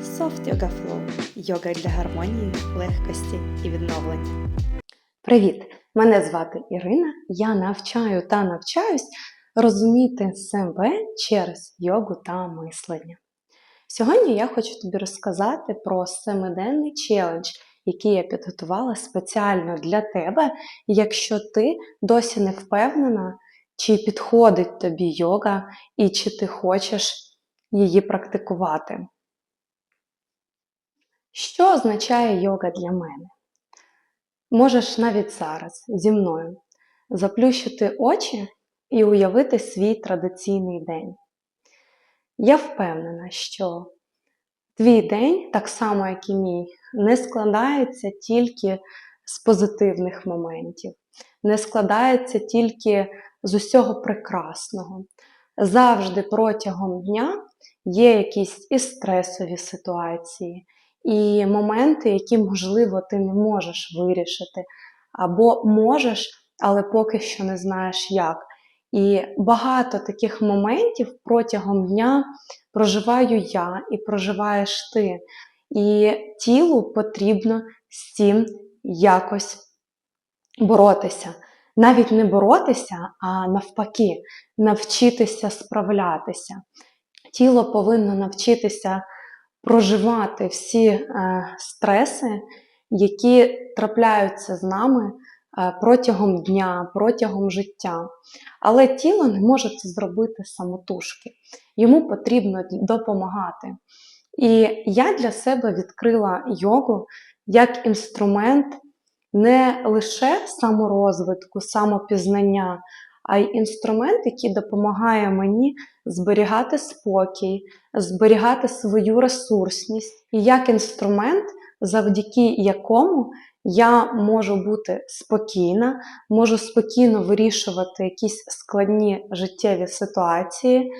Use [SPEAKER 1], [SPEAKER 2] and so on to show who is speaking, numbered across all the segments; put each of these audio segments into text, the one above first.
[SPEAKER 1] Soft Yoga Flow – йога для гармонії, легкості і відновлення.
[SPEAKER 2] Привіт! Мене звати Ірина. Я навчаю та навчаюсь розуміти себе через йогу та мислення. Сьогодні я хочу тобі розказати про семиденний челендж, який я підготувала спеціально для тебе, якщо ти досі не впевнена, чи підходить тобі йога і чи ти хочеш її практикувати. Що означає йога для мене? Можеш навіть зараз зі мною заплющити очі і уявити свій традиційний день. Я впевнена, що твій день, так само як і мій, не складається тільки з позитивних моментів, не складається тільки з усього прекрасного. Завжди протягом дня є якісь і стресові ситуації, і моменти, які, можливо, ти не можеш вирішити, або можеш, але поки що не знаєш як. І багато таких моментів протягом дня проживаю я і проживаєш ти. І тілу потрібно з цим якось боротися. Навіть не боротися, а навпаки, навчитися справлятися. Тіло повинно навчитися проживати всі е, стреси, які трапляються з нами е, протягом дня, протягом життя. Але тіло не може це зробити самотужки. Йому потрібно допомагати. І я для себе відкрила йогу як інструмент не лише саморозвитку, самопізнання, а й інструмент, який допомагає мені зберігати спокій, зберігати свою ресурсність, і як інструмент, завдяки якому я можу бути спокійна, можу спокійно вирішувати якісь складні життєві ситуації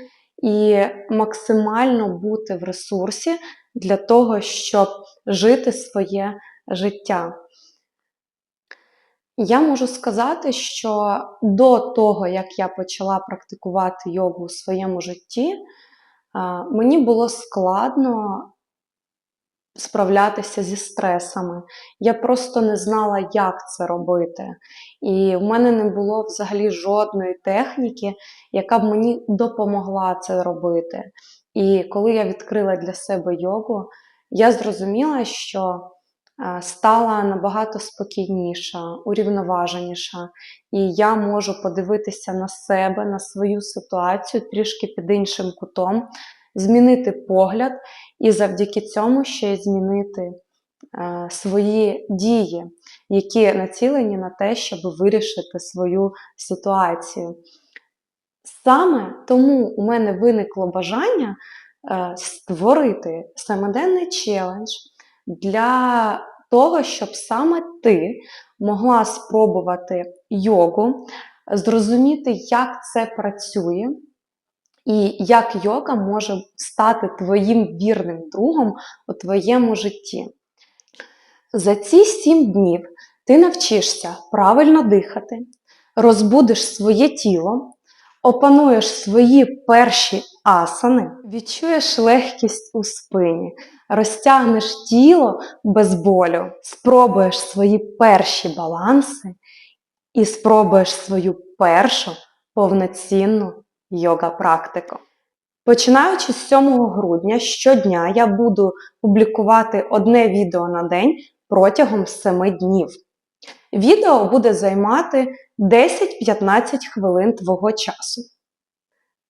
[SPEAKER 2] і максимально бути в ресурсі для того, щоб жити своє життя. Я можу сказати, що до того, як я почала практикувати йогу у своєму житті, мені було складно справлятися зі стресами. Я просто не знала, як це робити. І в мене не було взагалі жодної техніки, яка б мені допомогла це робити. І коли я відкрила для себе йогу, я зрозуміла, що стала набагато спокійніша, урівноваженіша, і я можу подивитися на себе, на свою ситуацію трішки під іншим кутом, змінити погляд і завдяки цьому ще й змінити свої дії, які націлені на те, щоб вирішити свою ситуацію. Саме тому у мене виникло бажання створити семиденний челендж для того, щоб саме ти могла спробувати йогу, зрозуміти, як це працює, і як йога може стати твоїм вірним другом у твоєму житті. За ці сім днів ти навчишся правильно дихати, розбудиш своє тіло, опануєш свої перші асани, відчуєш легкість у спині, розтягнеш тіло без болю, спробуєш свої перші баланси і спробуєш свою першу повноцінну йога-практику. Починаючи з 7 грудня щодня я буду публікувати одне відео на день протягом 7 днів. Відео буде займати 10-15 хвилин твого часу.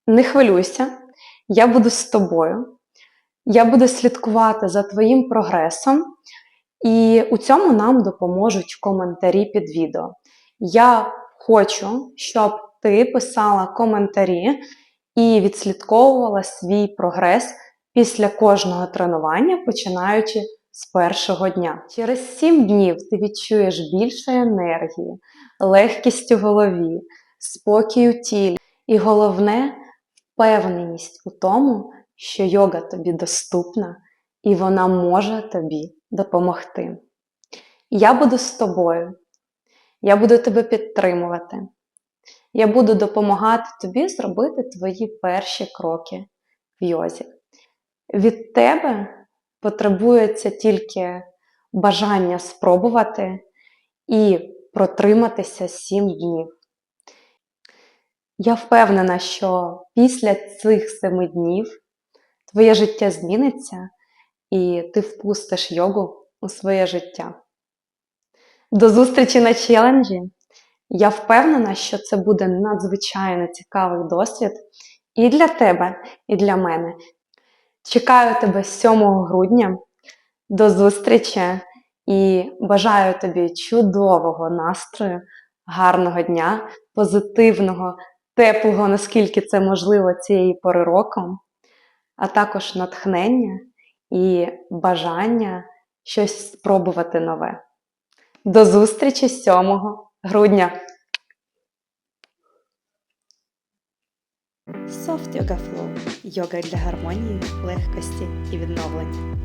[SPEAKER 2] Не хвилюйся, я буду з тобою. Я буду слідкувати за твоїм прогресом, і у цьому нам допоможуть коментарі під відео. Я хочу, щоб ти писала коментарі і відслідковувала свій прогрес після кожного тренування, починаючи з першого дня. Через 7 днів ти відчуєш більше енергії, легкість у голові, спокій у тілі і головне впевненість у тому, що йога тобі доступна і вона може тобі допомогти. Я буду з тобою, я буду тебе підтримувати. Я буду допомагати тобі зробити твої перші кроки в йозі. Від тебе Потребується тільки бажання спробувати і протриматися 7 днів. Я впевнена, що після цих 7 днів твоє життя зміниться і ти впустиш йогу у своє життя. До зустрічі на челенджі! Я впевнена, що це буде надзвичайно цікавий досвід і для тебе, і для мене. Чекаю тебе 7 грудня. До зустрічі і бажаю тобі чудового настрою, гарного дня, позитивного, теплого, наскільки це можливо цієї пори року, а також натхнення і бажання щось спробувати нове. До зустрічі 7 грудня!
[SPEAKER 1] Soft Yoga Flow – йога для гармонії, легкості і відновлення.